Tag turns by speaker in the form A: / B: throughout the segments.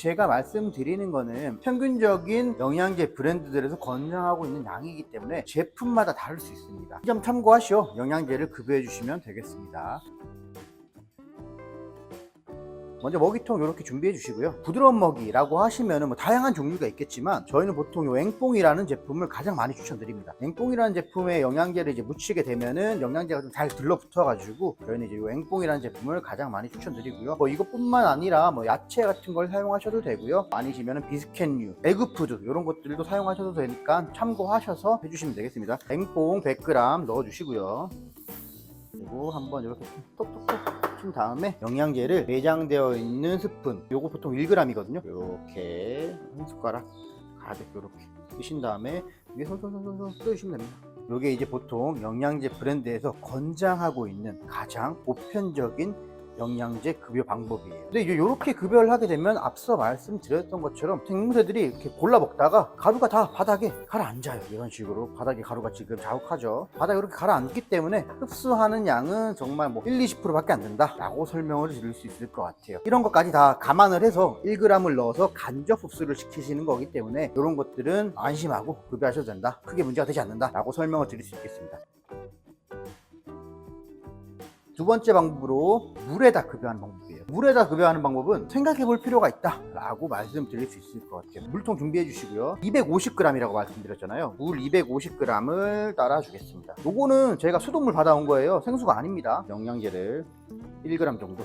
A: 제가 말씀드리는 거는 평균적인 영양제 브랜드들에서 권장하고 있는 양이기 때문에 제품마다 다를 수 있습니다. 이 점 참고하시오. 영양제를 급여해 주시면 되겠습니다. 먼저 먹이통 이렇게 준비해 주시고요. 부드러운 먹이라고 하시면 뭐 다양한 종류가 있겠지만 저희는 보통 요 앵뽕이라는 제품을 가장 많이 추천드립니다. 앵뽕이라는 제품에 영양제를 이제 묻히게 되면은 영양제가 좀 잘 들러붙어 가지고 저희는 이제 요 앵뽕이라는 제품을 가장 많이 추천드리고요. 뭐 이것뿐만 아니라 뭐 야채 같은 걸 사용하셔도 되고요. 아니시면은 비스켓류, 에그푸드 이런 것들도 사용하셔도 되니까 참고하셔서 해주시면 되겠습니다. 앵뽕 100g 넣어 주시고요. 그리고 한번 이렇게 톡톡 톡친 다음에 영양제를 내장되어 있는 스푼 요거 보통 1g이거든요. 이렇게 한 숟가락 가득 이렇게 드신 다음에 이게 솔솔솔솔 끓여주시면 됩니다. 요게 이제 보통 영양제 브랜드에서 권장하고 있는 가장 보편적인 영양제 급여 방법이에요. 근데 이렇게 급여를 하게 되면 앞서 말씀드렸던 것처럼 생물새들이 이렇게 골라 먹다가 가루가 다 바닥에 가라앉아요. 이런 식으로 바닥에 가루가 지금 자욱하죠. 바닥에 이렇게 가라앉기 때문에 흡수하는 양은 정말 뭐 1, 20%밖에 안 된다라고 설명을 드릴 수 있을 것 같아요. 이런 것까지 다 감안을 해서 1g을 넣어서 간접 흡수를 시키시는 거기 때문에 이런 것들은 안심하고 급여하셔도 된다. 크게 문제가 되지 않는다라고 설명을 드릴 수 있겠습니다. 두 번째 방법으로 물에다 급여하는 방법이에요. 물에다 급여하는 방법은 생각해 볼 필요가 있다 라고 말씀드릴 수 있을 것 같아요. 물통 준비해 주시고요. 250g이라고 말씀드렸잖아요. 물 250g을 따라 주겠습니다. 요거는 제가 수돗물 받아온 거예요. 생수가 아닙니다. 영양제를 1g 정도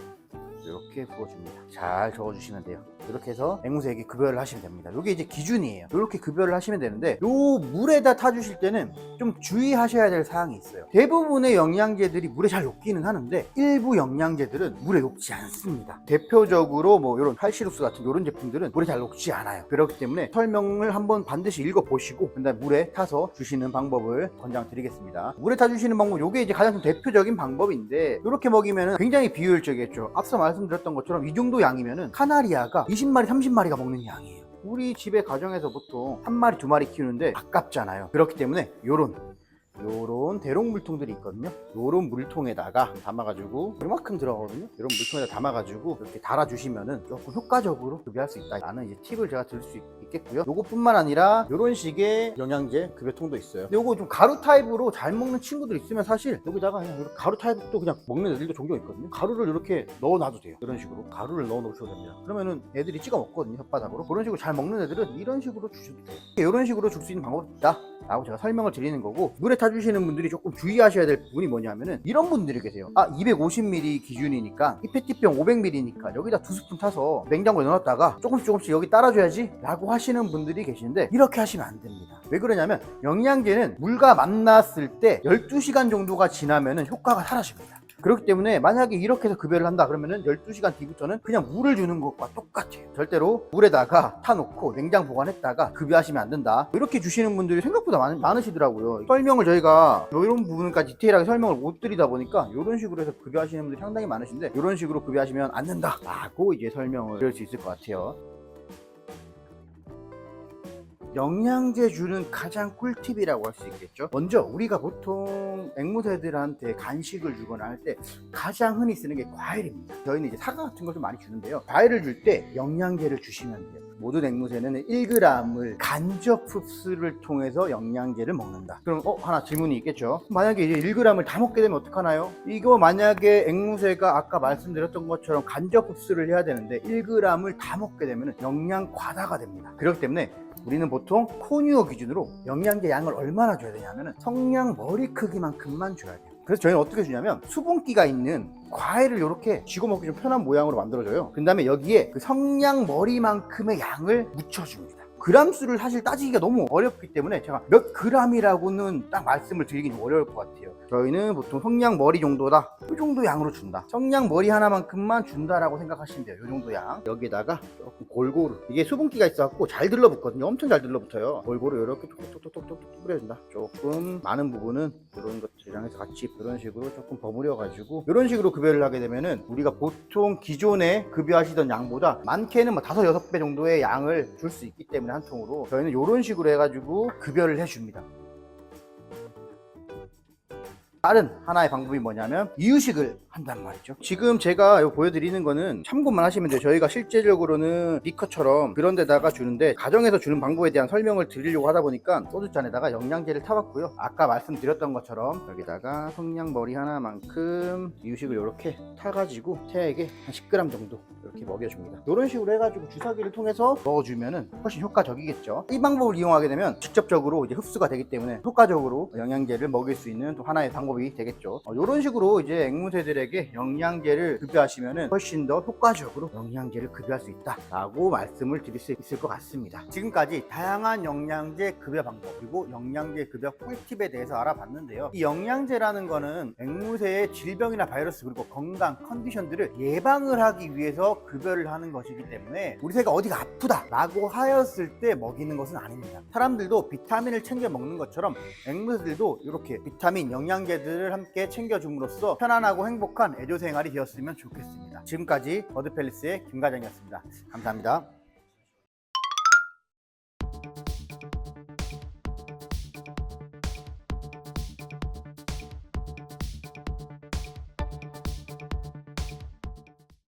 A: 이렇게 부어줍니다. 잘 저어주시면 돼요. 이렇게 해서 앵무새에게 급여를 하시면 됩니다. 이게 이제 기준이에요. 이렇게 급여를 하시면 되는데 요 물에다 타주실 때는 좀 주의하셔야 될 사항이 있어요. 대부분의 영양제들이 물에 잘 녹기는 하는데 일부 영양제들은 물에 녹지 않습니다. 대표적으로 뭐 이런 칼시루스 같은 이런 제품들은 물에 잘 녹지 않아요. 그렇기 때문에 설명을 한번 반드시 읽어보시고 그다음에 물에 타서 주시는 방법을 권장드리겠습니다. 물에 타주시는 방법 요게 이제 가장 좀 대표적인 방법인데 이렇게 먹이면 굉장히 비효율적이겠죠. 앞서 말 씀드렸던 것처럼 이 정도 양이면은 카나리아가 20마리, 30마리가 먹는 양이에요. 우리 집의 가정에서 보통 한 마리, 두 마리 키우는데 아깝잖아요. 그렇기 때문에 요런 요런 대롱 물통들이 있거든요. 요런 물통에다가 담아가지고 이만큼 들어가거든요. 이런 물통에다 담아가지고 이렇게 달아주시면은 조금 효과적으로 급여할 수 있다. 라는 이제 팁을 제가 드릴 수 있, 있겠고요. 요것뿐만 아니라 요런 식의 영양제 급여통도 있어요. 요거 좀 가루 타입으로 잘 먹는 친구들 있으면 사실 여기다가 그냥 가루 타입도 그냥 먹는 애들도 종종 있거든요. 가루를 이렇게 넣어놔도 돼요. 이런 식으로 가루를 넣어 놓으셔도 됩니다. 그러면은 애들이 찍어 먹거든요. 혓바닥으로. 그런 식으로 잘 먹는 애들은 이런 식으로 주셔도 돼요. 이런 식으로 줄 수 있는 방법이 있다. 라고 제가 설명을 드리는 거고 물에 타 주시는 분들이 조금 주의하셔야 될 부분이 뭐냐면은 이런 분들이 계세요. 아 250ml 기준이니까 이 페티병 500ml니까 여기다 두 스푼 타서 냉장고에 넣어놨다가 조금씩 조금씩 여기 따라줘야지 라고 하시는 분들이 계시는데 이렇게 하시면 안 됩니다. 왜 그러냐면 영양제는 물과 만났을 때 12시간 정도가 지나면은 효과가 사라집니다 그렇기 때문에 만약에 이렇게 해서 급여를 한다 그러면은 12시간 뒤부터는 그냥 물을 주는 것과 똑같아요. 절대로 물에다가 타놓고 냉장 보관했다가 급여하시면 안 된다. 이렇게 주시는 분들이 생각보다 많, 많으시더라고요. 설명을 저희가 이런 부분까지 디테일하게 설명을 못 드리다 보니까 이런 식으로 해서 급여하시는 분들이 상당히 많으신데 이런 식으로 급여하시면 안 된다. 라고 이제 설명을 드릴 수 있을 것 같아요. 영양제 주는 가장 꿀팁이라고 할 수 있겠죠. 먼저 우리가 보통 앵무새들한테 간식을 주거나 할 때 가장 흔히 쓰는 게 과일입니다. 저희는 이제 사과 같은 걸 좀 많이 주는데요. 과일을 줄 때 영양제를 주시면 돼요. 모든 앵무새는 1g을 간접 흡수를 통해서 영양제를 먹는다. 그럼 어 하나 질문이 있겠죠. 만약에 이제 1g을 다 먹게 되면 어떡하나요? 이거 만약에 앵무새가 아까 말씀드렸던 것처럼 간접 흡수를 해야 되는데 1g을 다 먹게 되면 영양 과다가 됩니다. 그렇기 때문에 우리는 보통 코뉴어 기준으로 영양제 양을 얼마나 줘야 되냐면 성냥 머리 크기만큼만 줘야 돼요. 그래서 저희는 어떻게 주냐면 수분기가 있는 과일을 이렇게 쥐고 먹기 좀 편한 모양으로 만들어줘요. 그 다음에 여기에 그 성냥 머리만큼의 양을 묻혀줍니다. 그람 수를 사실 따지기가 너무 어렵기 때문에 제가 몇 그람이라고는 딱 말씀을 드리긴 좀 어려울 것 같아요. 저희는 보통 성냥 머리 정도다. 이 정도 양으로 준다. 성냥 머리 하나만큼만 준다라고 생각하시면 돼요. 이 정도 양. 여기다가 조금 골고루. 이게 수분기가 있어갖고 잘 들러붙거든요. 엄청 잘 들러붙어요. 골고루 이렇게 톡톡톡톡톡 뿌려준다. 조금 많은 부분은 이런 것들이랑 해서 같이 이런 식으로 조금 버무려가지고 이런 식으로 급여를 하게 되면은 우리가 보통 기존에 급여하시던 양보다 많게는 뭐 다섯 여섯 배 정도의 양을 줄 수 있기 때문에 한 통으로 저희는 이런 식으로 해가지고 급여를 해줍니다. 다른 하나의 방법이 뭐냐면 이유식을 한단 말이죠. 지금 제가 보여드리는 거는 참고만 하시면 돼요. 저희가 실제적으로는 리커처럼 그런 데다가 주는데 가정에서 주는 방법에 대한 설명을 드리려고 하다 보니까 소주잔에다가 영양제를 타봤고요. 아까 말씀드렸던 것처럼 여기다가 성냥머리 하나만큼 이유식을 이렇게 타가지고 태에게 한 10g 정도 이렇게 먹여줍니다. 이런 식으로 해가지고 주사기를 통해서 넣어주면은 훨씬 효과적이겠죠. 이 방법을 이용하게 되면 직접적으로 이제 흡수가 되기 때문에 효과적으로 영양제를 먹일 수 있는 또 하나의 방법 이 되겠죠. 이런 식으로 이제 앵무새들에게 영양제를 급여하시면은 훨씬 더 효과적으로 영양제를 급여할 수 있다라고 말씀을 드릴 수 있을 것 같습니다. 지금까지 다양한 영양제 급여 방법 그리고 영양제 급여 꿀팁에 대해서 알아봤는데요. 이 영양제라는 거는 앵무새의 질병이나 바이러스 그리고 건강 컨디션들을 예방을 하기 위해서 급여를 하는 것이기 때문에 우리 새가 어디가 아프다라고 하였을 때 먹이는 것은 아닙니다. 사람들도 비타민을 챙겨 먹는 것처럼 앵무새들도 이렇게 비타민 영양제 들을 함께 챙겨줌으로써 편안하고 행복한 애조 생활이 되었으면 좋겠습니다. 지금까지 버드팰리스의 김과장이었습니다. 감사합니다.